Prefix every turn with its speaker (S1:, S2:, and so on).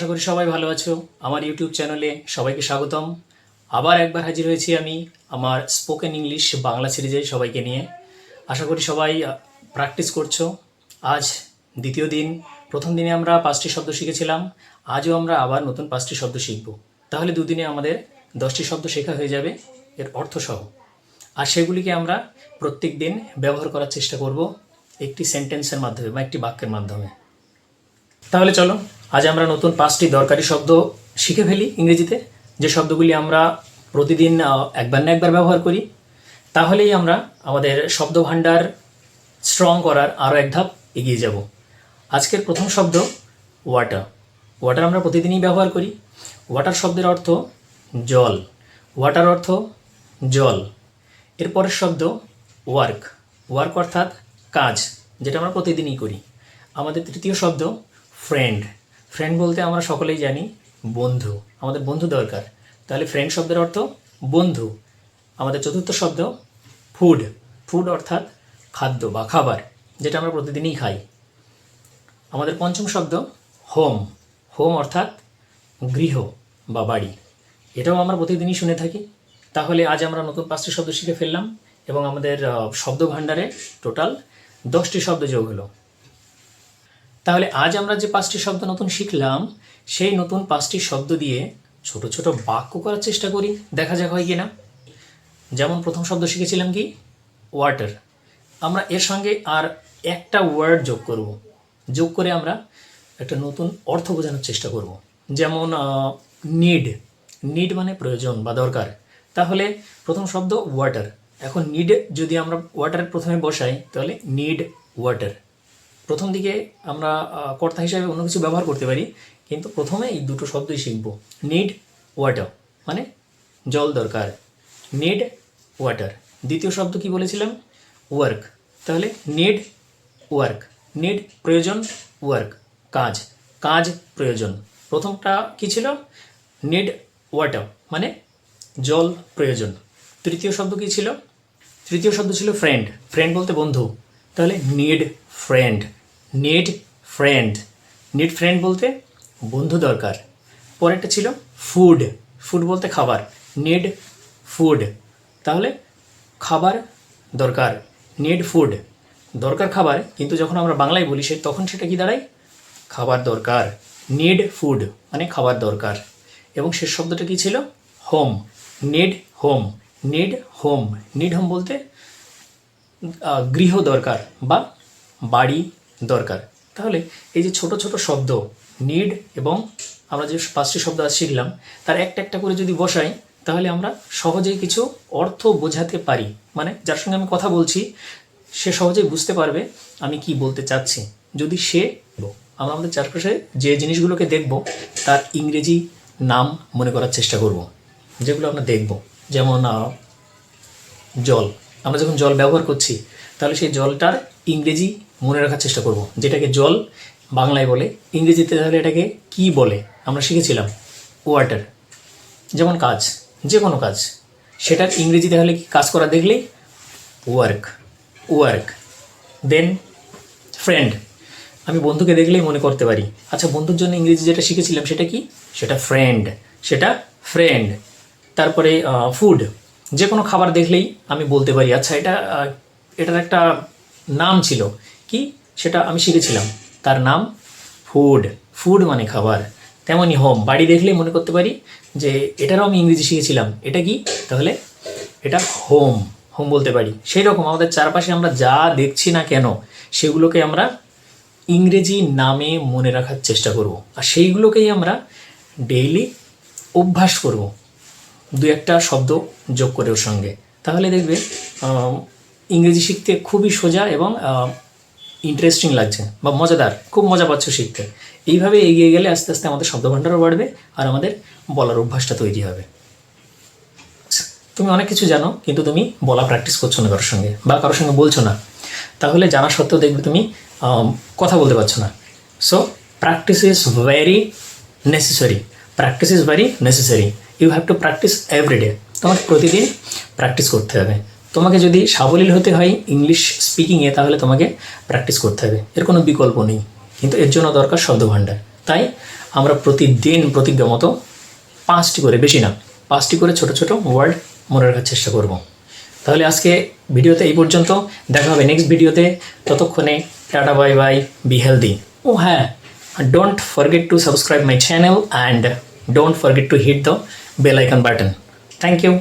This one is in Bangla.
S1: আশা করি সবাই ভালো আছো। আমার ইউটিউব চ্যানেলে সবাইকে স্বাগতম। আবার একবার হাজির হয়েছি আমি আমার স্পোকেন ইংলিশ বাংলা সিরিজে সবাইকে নিয়ে। আশা করি সবাই প্র্যাকটিস করছ। আজ দ্বিতীয় দিন। প্রথম দিনে আমরা পাঁচটি শব্দ শিখেছিলাম। আজও আমরা আবার নতুন পাঁচটি শব্দ শিখব। তাহলে দুদিনে আমাদের দশটি শব্দ শেখা হয়ে যাবে, এর অর্থ সহ। আর সেগুলিকে আমরা প্রত্যেক দিন ব্যবহার করার চেষ্টা করব একটি সেন্টেন্সের মাধ্যমে বা একটি বাক্যের মাধ্যমে। তাহলে চলো, আজ আমরা নতুন পাঁচটি দরকারি শব্দ শিখে ফেলি ইংরেজিতে। যে শব্দগুলি আমরা প্রতিদিন একবার না একবার ব্যবহার করি, তাহলেই আমরা আমাদের শব্দ ভাণ্ডার স্ট্রং করার আরও এক ধাপ এগিয়ে যাব। আজকের প্রথম শব্দ ওয়াটার ওয়াটার আমরা প্রতিদিনই ব্যবহার করি। ওয়াটার শব্দের অর্থ জল। ওয়াটার অর্থ জল। এরপরের শব্দ ওয়ার্ক ওয়ার্ক অর্থাৎ কাজ, যেটা আমরা প্রতিদিনই করি। আমাদের তৃতীয় শব্দ ফ্রেন্ড ফ্রেন্ড বলতে আমরা সকলেই জানি, বন্ধু। আমাদের বন্ধু দরকার। তাহলে ফ্রেন্ড শব্দের অর্থ বন্ধু। আমাদের চতুর্থ শব্দ ফুড ফুড অর্থাৎ খাদ্য বা খাবার, যেটা আমরা প্রতিদিনই খাই। আমাদের পঞ্চম শব্দ হোম হোম অর্থাৎ গৃহ বা বাড়ি। এটাও আমরা প্রতিদিনই শুনে থাকি। তাহলে আজ আমরা নতুন পাঁচটি শব্দ শিখে ফেললাম এবং আমাদের শব্দ ভাণ্ডারে টোটাল দশটি শব্দ যোগ হলো। তাহলে আজ আমরা যে পাঁচটি শব্দ নতুন শিখলাম, সেই নতুন পাঁচটি শব্দ দিয়ে ছোট ছোট বাক্য করার চেষ্টা করি। দেখা যাক হয় কি না। যেমন প্রথম শব্দ শিখেছিলাম কি? ওয়াটার আমরা এর সঙ্গে আর একটা ওয়ার্ড যোগ করব। যোগ করে আমরা একটা নতুন অর্থ বোঝানোর চেষ্টা করব। যেমন নিড নিড মানে প্রয়োজন বা দরকার। তাহলে প্রথম শব্দ ওয়াটার এখন নিড যদি আমরা ওয়াটার প্রথমে বসাই, তাহলে নিড ওয়াটার প্রথম দিকে আমরা কর্তা হিসাবে অন্য কিছু ব্যবহার করতে পারি, কিন্তু প্রথমে এই দুটো শব্দই শিখব। নিড ওয়াটার মানে জল দরকার। নিড ওয়াটার দ্বিতীয় শব্দ কি বলেছিলাম? ওয়ার্ক তাহলে নিড ওয়ার্ক নিড প্রয়োজন ওয়ার্ক কাজ কাজ, প্রয়োজন। প্রথমটা কি ছিল? নিড ওয়াটার মানে জল, প্রয়োজন। তৃতীয় শব্দ কি ছিল? তৃতীয় শব্দ ছিল ফ্রেন্ড ফ্রেন্ড বলতে বন্ধু। তাহলে need friend need friend need friend বলতে বন্ধু দরকার। পরেরটা ছিল ফুড ফুড বলতে খাবার। নিড ফুড তাহলে খাবার দরকার। নিড ফুড দরকার খাবার, কিন্তু যখন আমরা বাংলায় বলি, সে তখন সেটা কি দাঁড়ায়? খাবার দরকার। নিড ফুড মানে খাবার দরকার। এবং শেষ শব্দটা কি ছিল? Home need home need home need home বলতে গৃহ দরকার বা বাড়ি দরকার। তাহলে এই যে ছোট ছোট শব্দ নিড এবং আমরা যে পাঁচটি শব্দ আজ শিখলাম, তার একটা একটা করে যদি বসাই, তাহলে আমরা সহজেই কিছু অর্থ বোঝাতে পারি। মানে যার সঙ্গে আমি কথা বলছি, সে সহজেই বুঝতে পারবে আমি কি বলতে চাচ্ছি। যদি সে, আমরা আমাদের চারপাশে যে জিনিসগুলোকে দেখব, তার ইংরেজি নাম মনে করার চেষ্টা করব। যেগুলো আমরা দেখব। যেমন জল। আমরা যখন জল ব্যবহার করছি, তাহলে সেই জলটার ইংরেজি মনে রাখার চেষ্টা করব। যেটাকে জল বাংলায় বলে, ইংরেজিতে তাহলে এটাকে কি বলে? আমরা শিখেছিলাম ওয়াটার। যেমন কাজ যে কোনো কাজ। সেটার ইংরেজি তাহলে কি কাজ করা? দেখলেই ওয়ার্ক ওয়ার্ক দেন ফ্রেন্ড আমি বন্ধুকে দেখলেই মনে করতে পারি। আচ্ছা বন্ধুর জন্য ইংরেজি যেটা শিখেছিলাম সেটা কি? সেটা ফ্রেন্ড সেটা ফ্রেন্ড তারপরে ফুড যে কোনো খাবার দেখলেই আমি বলতে পারি আচ্ছা এটা এটার একটা নাম ছিল। কি? সেটা আমি শিখেছিলাম। তার নাম ফুড ফুড মানে খাবার। তেমনই হোম বাড়ি দেখলেই মনে করতে পারি যে এটারও আমি ইংরেজি শিখেছিলাম। এটা কি? তাহলে এটা হোম হোম বলতে পারি। সেই রকম আমাদের চারপাশে আমরা যা দেখছি না কেন, সেগুলোকে আমরা ইংরেজি নামে মনে রাখার চেষ্টা করব। আর সেইগুলোকেই আমরা ডেইলি অভ্যাস করব। দু একটা শব্দ যোগ করে ওর সঙ্গে। তাহলে দেখবে ইংরেজি শিখতে খুবই সোজা এবং ইন্টারেস্টিং লাগছে বা মজাদার, খুব মজা পাচ্ছ শিখতে। এইভাবে এগিয়ে গেলে আস্তে আস্তে আমাদের শব্দভাণ্ডারও বাড়বে আর আমাদের বলার অভ্যাসটা তৈরি হবে। তুমি অনেক কিছু জানো, কিন্তু তুমি বলা প্র্যাকটিস করছ না কারোর সঙ্গে বা কারোর সঙ্গে বলছো না। তাহলে জানা সত্ত্বেও দেখবে তুমি কথা বলতে পারছ না। So practice is very necessary practice is very necessary you have to practice everyday তোমাকে প্রতিদিন প্র্যাকটিস করতে হবে। তোমাকে যদি সাবলীল হতে হয় ইংলিশ স্পিকিংয়ে তাহলে তোমাকে প্র্যাকটিস করতে হবে। এর কোনো বিকল্প নেই। কিন্তু এর জন্য দরকার শব্দভাণ্ডার। তাই আমরা প্রতিদিন, প্রতিজ্ঞা মতো পাঁচটি করে, বেশি না, পাঁচটি করে ছোট ছোট ওয়ার্ড মনে রাখার চেষ্টা করব। তাহলে আজকে ভিডিওতে এই পর্যন্ত। দেখা হবে নেক্সট ভিডিওতে। ততক্ষণে tata bye bye be healthy ও হ্যাঁ don't forget to subscribe my channel and don't forget to hit the bell icon button thank you